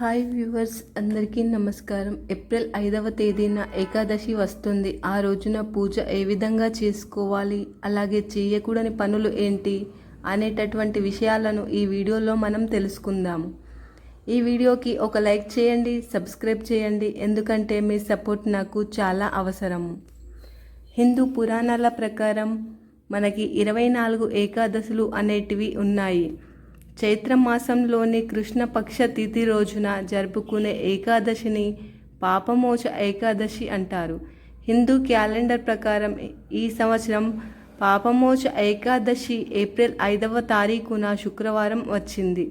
Hi viewers అందరికీ నమస్కారం. April ఐదవ తేదీన ఏకాదశి వస్తుంది. ఆ రోజున పూజ ఏ విధంగా చేసుకోవాలి? అలాగే చేయకూడని పనులు ఏంటి? అనేటటువంటి విషయాలను ఈ వీడియోలో మనం తెలుసుకుందాము. ఈ వీడియోకి ఒక లైక్ చేయండి సబ్స్క్రైబ్ చేయండి. ఎందుకంటే మీ సపోర్ట్ నాకు చాలా అవసరము హిందూ పురాణాల ప్రకారం మనకి ఇరవై నాలుగు ఏకాదశులు అనేటివి ఉన్నాయి. చైత్ర మాసంలోని కృష్ణపక్ష తిథి రోజున జరుపుకునే ఏకాదశిని పాపమోచ ఏకాదశి అంటారు. హిందూ క్యాలెండర్ ప్రకారం ఈ సంవత్సరం పాపమోచ ఏకాదశి ఏప్రిల్ ఐదవ తారీఖున శుక్రవారం వచ్చింది.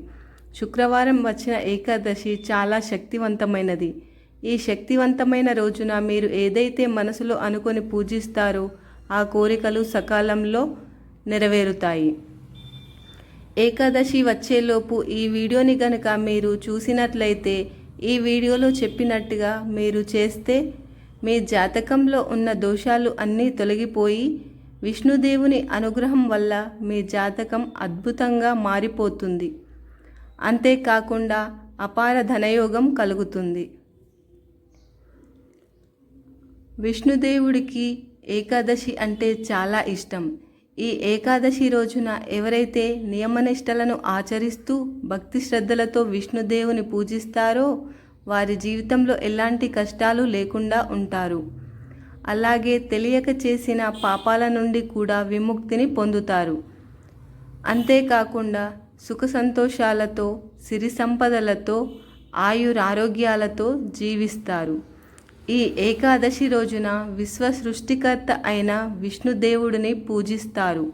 శుక్రవారం వచ్చిన ఏకాదశి చాలా శక్తివంతమైనది. ఈ శక్తివంతమైన రోజున మీరు ఏదైతే మనసులో అనుకొని పూజిస్తారో ఆ కోరికలు సకాలంలో నెరవేరుతాయి. ఏకాదశి వచ్చేలోపు ఈ వీడియోని గనక మీరు చూసినట్లయితే ఈ వీడియోలో చెప్పినట్టుగా మీరు చేస్తే మీ జాతకంలో ఉన్న దోషాలు అన్నీ తొలగిపోయి విష్ణుదేవుని అనుగ్రహం వల్ల మీ జాతకం అద్భుతంగా మారిపోతుంది. అంతేకాకుండా అపార ధనయోగం కలుగుతుంది. విష్ణుదేవుడికి ఏకాదశి అంటే చాలా ఇష్టం. ఈ ఏకాదశి రోజున ఎవరైతే నియమనిష్టలను ఆచరిస్తూ భక్తి శ్రద్ధలతో విష్ణుదేవుని పూజిస్తారో వారి జీవితంలో ఎలాంటి కష్టాలు లేకుండా ఉంటారు. అలాగే తెలియక చేసిన పాపాల నుండి కూడా విముక్తిని పొందుతారు. అంతేకాకుండా సుఖ సంతోషాలతో సిరి సంపదలతో ఆయురారోగ్యాలతో జీవిస్తారు. ఈ ఏకాదశి రోజున విశ్వ సృష్టికర్త అయిన విష్ణుదేవుడిని పూజిస్తారు.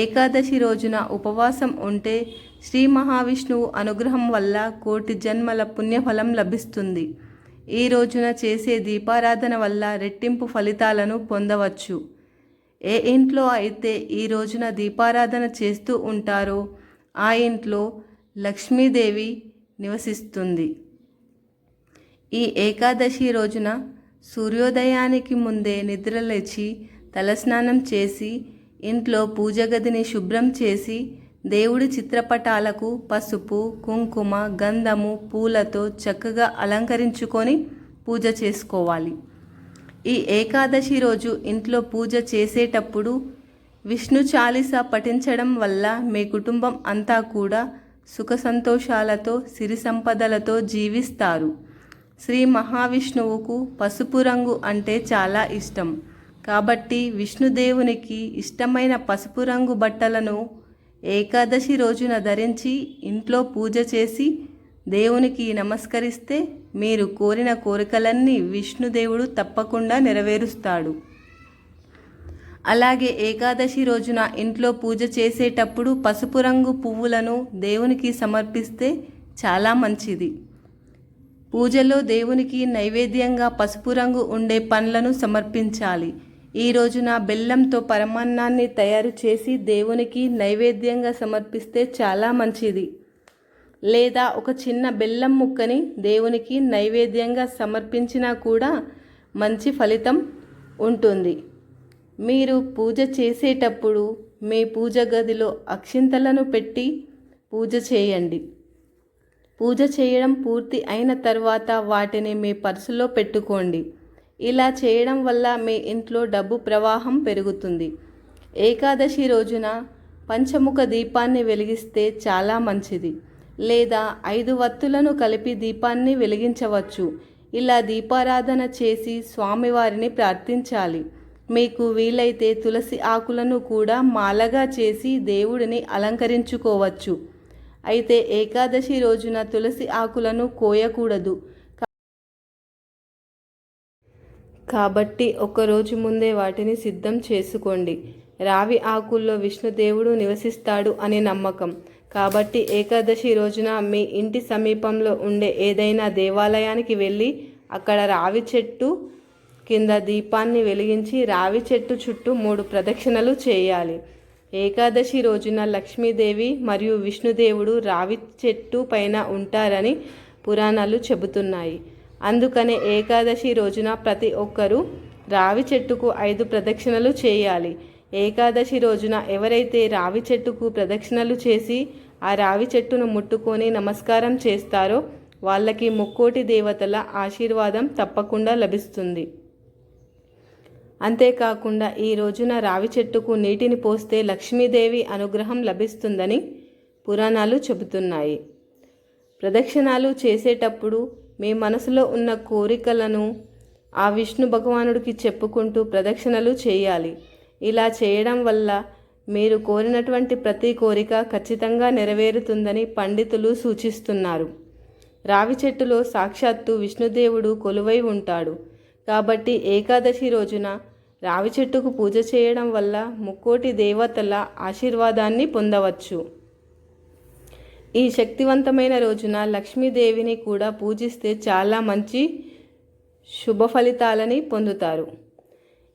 ఏకాదశి రోజున ఉపవాసం ఉంటే శ్రీ మహావిష్ణువు అనుగ్రహం వల్ల కోటి జన్మల పుణ్యఫలం లభిస్తుంది. ఈ రోజున చేసే దీపారాధన వల్ల రెట్టింపు ఫలితాలను పొందవచ్చు. ఏ ఇంట్లో అయితే ఈ రోజున దీపారాధన చేస్తూ ఉంటారో ఆ ఇంట్లో లక్ష్మీదేవి నివసిస్తుంది. ఈ ఏకాదశి రోజున సూర్యోదయానికి ముందే నిద్రలేచి తలస్నానం చేసి ఇంట్లో పూజ గదిని శుభ్రం చేసి దేవుడి చిత్రపటాలకు పసుపు కుంకుమ గంధము పూలతో చక్కగా అలంకరించుకొని పూజ చేసుకోవాలి. ఈ ఏకాదశి రోజు ఇంట్లో పూజ చేసేటప్పుడు విష్ణు చాలీస పఠించడం వల్ల మీ కుటుంబం అంతా కూడా సుఖ సంతోషాలతో సిరి సంపదలతో జీవిస్తారు. శ్రీ మహావిష్ణువుకు పసుపు రంగు అంటే చాలా ఇష్టం. కాబట్టి విష్ణుదేవునికి ఇష్టమైన పసుపు రంగు బట్టలను ఏకాదశి రోజున ధరించి ఇంట్లో పూజ చేసి దేవునికి నమస్కరిస్తే మీరు కోరిన కోరికలన్నీ విష్ణుదేవుడు తప్పకుండా నెరవేరుస్తాడు. అలాగే ఏకాదశి రోజున ఇంట్లో పూజ చేసేటప్పుడు పసుపు రంగు పువ్వులను దేవునికి సమర్పిస్తే చాలా మంచిది. పూజలో దేవునికి నైవేద్యంగా పసుపు రంగు ఉండే పండ్లను సమర్పించాలి. ఈ రోజున బెల్లంతో పరమాన్నాన్ని తయారు చేసి దేవునికి నైవేద్యంగా సమర్పిస్తే చాలా మంచిది. లేదా ఒక చిన్న బెల్లం ముక్కని దేవునికి నైవేద్యంగా సమర్పించినా కూడా మంచి ఫలితం ఉంటుంది. మీరు పూజ చేసేటప్పుడు మీ పూజ గదిలో అక్షింతలను పెట్టి పూజ చేయండి. పూజ చేయడం పూర్తి అయిన తర్వాత వాటిని మీ పర్సులో పెట్టుకోండి. ఇలా చేయడం వల్ల మీ ఇంట్లో డబ్బు ప్రవాహం పెరుగుతుంది. ఏకాదశి రోజున పంచముఖ దీపాన్ని వెలిగిస్తే చాలా మంచిది. లేదా ఐదు వత్తులను కలిపి దీపాన్ని వెలిగించవచ్చు. ఇలా దీపారాధన చేసి స్వామివారిని ప్రార్థించాలి. మీకు వీలైతే తులసి ఆకులను కూడా మాలగా చేసి దేవుడిని అలంకరించుకోవచ్చు. అయితే ఏకాదశి రోజున తులసి ఆకులను కోయకూడదు. కాబట్టి ఒకరోజు ముందే వాటిని సిద్ధం చేసుకోండి. రావి ఆకుల్లో విష్ణుదేవుడు నివసిస్తాడు అనే నమ్మకం. కాబట్టి ఏకాదశి రోజున మీ ఇంటి సమీపంలో ఉండే ఏదైనా దేవాలయానికి వెళ్ళి అక్కడ రావి చెట్టు కింద దీపాన్ని వెలిగించి రావి చెట్టు చుట్టూ మూడు ప్రదక్షిణలు చేయాలి. ఏకాదశి రోజున లక్ష్మీదేవి మరియు విష్ణుదేవుడు రావి చెట్టు పైన ఉంటారని పురాణాలు చెబుతున్నాయి. అందుకనే ఏకాదశి రోజున ప్రతి ఒక్కరూ రావి చెట్టుకు ఐదు ప్రదక్షిణలు చేయాలి. ఏకాదశి రోజున ఎవరైతే రావి చెట్టుకు ప్రదక్షిణలు చేసి ఆ రావి చెట్టును ముట్టుకొని నమస్కారం చేస్తారో వాళ్ళకి ముక్కోటి దేవతల ఆశీర్వాదం తప్పకుండా లభిస్తుంది. అంతేకాకుండా ఈ రోజున రావి చెట్టుకు నీటిని పోస్తే లక్ష్మీదేవి అనుగ్రహం లభిస్తుందని పురాణాలు చెబుతున్నాయి. ప్రదక్షిణాలు చేసేటప్పుడు మీ మనసులో ఉన్న కోరికలను ఆ విష్ణు భగవానుడికి చెప్పుకుంటూ ప్రదక్షిణలు చేయాలి. ఇలా చేయడం వల్ల మీరు కోరినటువంటి ప్రతి కోరిక ఖచ్చితంగా నెరవేరుతుందని పండితులు సూచిస్తున్నారు. రావి చెట్టులో సాక్షాత్తు విష్ణుదేవుడు కొలువై ఉంటాడు. కాబట్టి ఏకాదశి రోజున రావి చెట్టుకు పూజ చేయడం వల్ల ముక్కోటి దేవతల ఆశీర్వాదాన్ని పొందవచ్చు. ఈ శక్తివంతమైన రోజున లక్ష్మీదేవిని కూడా పూజిస్తే చాలా మంచి శుభ ఫలితాలని పొందుతారు.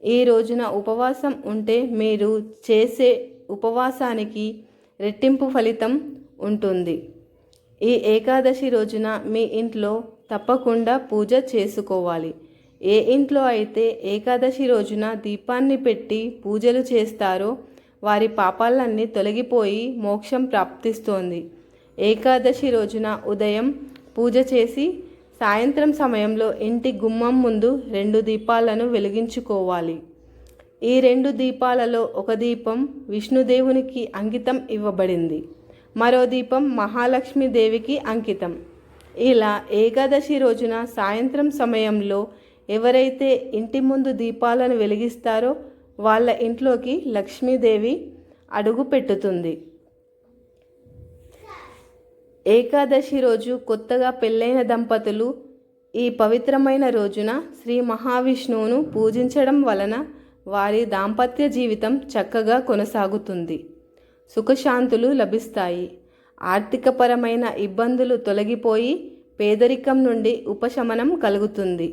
ఈ రోజున ఉపవాసం ఉంటే మీరు చేసే ఉపవాసానికి రెట్టింపు ఫలితం ఉంటుంది. ఈ ఏకాదశి రోజున మీ ఇంట్లో తప్పకుండా పూజ చేసుకోవాలి. ఏ ఇంట్లో అయితే ఏకాదశి రోజున దీపాన్ని పెట్టి పూజలు చేస్తారో వారి పాపాలన్నీ తొలగిపోయి మోక్షం ప్రాప్తిస్తోంది. ఏకాదశి రోజున ఉదయం పూజ చేసి సాయంత్రం సమయంలో ఇంటి గుమ్మం ముందు రెండు దీపాలను వెలిగించుకోవాలి. ఈ రెండు దీపాలలో ఒక దీపం విష్ణుదేవునికి అంకితం ఇవ్వబడింది. మరో దీపం మహాలక్ష్మీదేవికి అంకితం. ఇలా ఏకాదశి రోజున సాయంత్రం సమయంలో ఎవరైతే ఇంటి ముందు దీపాలను వెలిగిస్తారో వాళ్ళ ఇంట్లోకి లక్ష్మీదేవి అడుగు పెట్టుతుంది. ఏకాదశి రోజు కొత్తగా పెళ్ళైన దంపతులు ఈ పవిత్రమైన రోజున శ్రీ మహావిష్ణువును పూజించడం వలన వారి దాంపత్య జీవితం చక్కగా కొనసాగుతుంది. సుఖశాంతులు లభిస్తాయి. ఆర్థికపరమైన ఇబ్బందులు తొలగిపోయి పేదరికం నుండి ఉపశమనం కలుగుతుంది.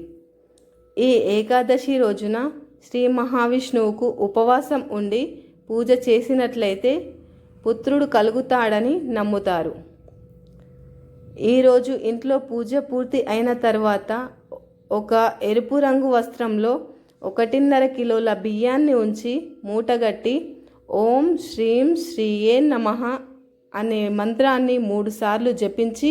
ఈ ఏకాదశి రోజున శ్రీ మహావిష్ణువుకు ఉపవాసం ఉండి పూజ చేసినట్లయితే పుత్రుడు కలుగుతాడని నమ్ముతారు. ఈరోజు ఇంట్లో పూజ పూర్తి అయిన తర్వాత ఒక ఎరుపు రంగు వస్త్రంలో ఒకటిన్నర కిలోల బియ్యాన్ని ఉంచి మూటగట్టి ఓం శ్రీం శ్రీయే నమ అనే మంత్రాన్ని మూడుసార్లు జపించి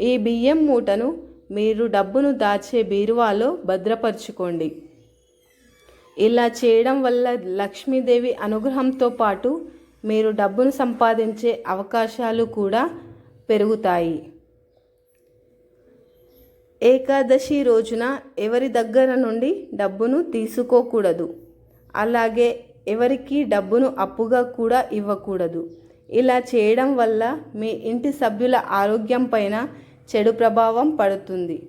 ఈ బియ్యం మూటను మీరు డబ్బును దాచే బీరువాలో భద్రపరుచుకోండి. ఇలా చేయడం వల్ల లక్ష్మీదేవి అనుగ్రహంతో పాటు మీరు డబ్బును సంపాదించే అవకాశాలు కూడా పెరుగుతాయి. ఏకాదశి రోజున ఎవరి దగ్గర నుండి డబ్బును తీసుకోకూడదు. అలాగే ఎవరికి డబ్బును అప్పుగా కూడా ఇవ్వకూడదు. ఇలా చేయడం వల్ల మీ ఇంటి సభ్యుల ఆరోగ్యం పైన చెడు ప్రభావం పడుతుంది.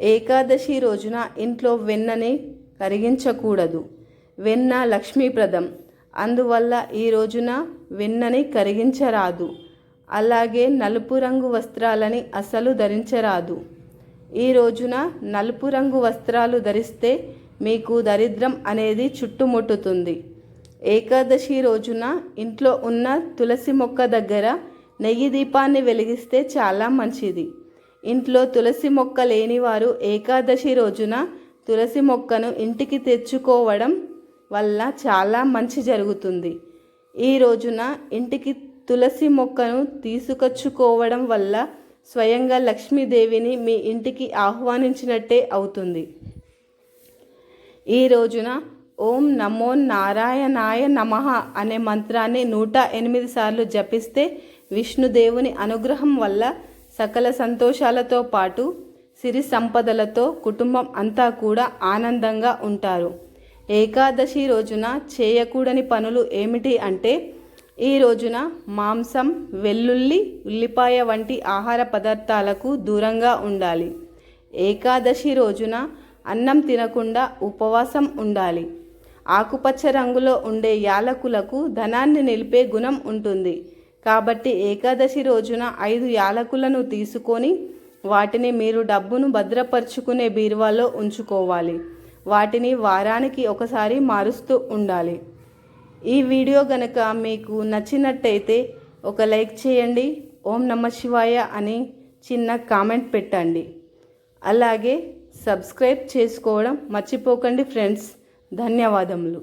ఏకాదశి రోజున ఇంట్లో వెన్నని కరిగించకూడదు. వెన్న లక్ష్మీప్రదం. అందువల్ల ఈ రోజున వెన్నని కరిగించరాదు. అలాగే నలుపు రంగు వస్త్రాలని అసలు ధరించరాదు. ఈ రోజున నలుపు రంగు వస్త్రాలు ధరిస్తే మీకు దరిద్రం అనేది చుట్టుముట్టుతుంది. ఏకాదశి రోజున ఇంట్లో ఉన్న తులసి మొక్క దగ్గర నెయ్యి దీపాన్ని వెలిగిస్తే చాలా మంచిది. ఇంట్లో తులసి మొక్క లేనివారు ఏకాదశి రోజున తులసి మొక్కను ఇంటికి తెచ్చుకోవడం వల్ల చాలా మంచి జరుగుతుంది. ఈ రోజున ఇంటికి తులసి మొక్కను తీసుకొచ్చుకోవడం వల్ల స్వయంగా లక్ష్మీదేవిని మీ ఇంటికి ఆహ్వానించినట్టే అవుతుంది. ఈ రోజున ఓం నమో నారాయణాయ నమ అనే మంత్రాన్ని నూట ఎనిమిది సార్లు జపిస్తే విష్ణుదేవుని అనుగ్రహం వల్ల సకల సంతోషాలతో పాటు సిరి సంపదలతో కుటుంబం అంతా కూడా ఆనందంగా ఉంటారు. ఏకాదశి రోజున చేయకూడని పనులు ఏమిటి అంటే ఈ రోజున మాంసం వెల్లుల్లి ఉల్లిపాయ వంటి ఆహార పదార్థాలకు దూరంగా ఉండాలి. ఏకాదశి రోజున అన్నం తినకుండా ఉపవాసం ఉండాలి. ఆకుపచ్చ రంగులో ఉండే యాలకులకు ధనాన్ని నిలిపే గుణం ఉంటుంది. కాబట్టి ఏకాదశి రోజున ఐదు యాలకులను తీసుకొని వాటిని మీరు డబ్బును భద్రపరుచుకునే బీరువాలో ఉంచుకోవాలి. వాటిని వారానికి ఒకసారి మారుస్తూ ఉండాలి. ఈ వీడియో గనక మీకు నచ్చినట్టయితే ఒక లైక్ చేయండి ఓం నమ శివాయ అని చిన్న కామెంట్ పెట్టండి. అలాగే సబ్స్క్రైబ్ చేసుకోవడం మర్చిపోకండి ఫ్రెండ్స్. ధన్యవాదములు.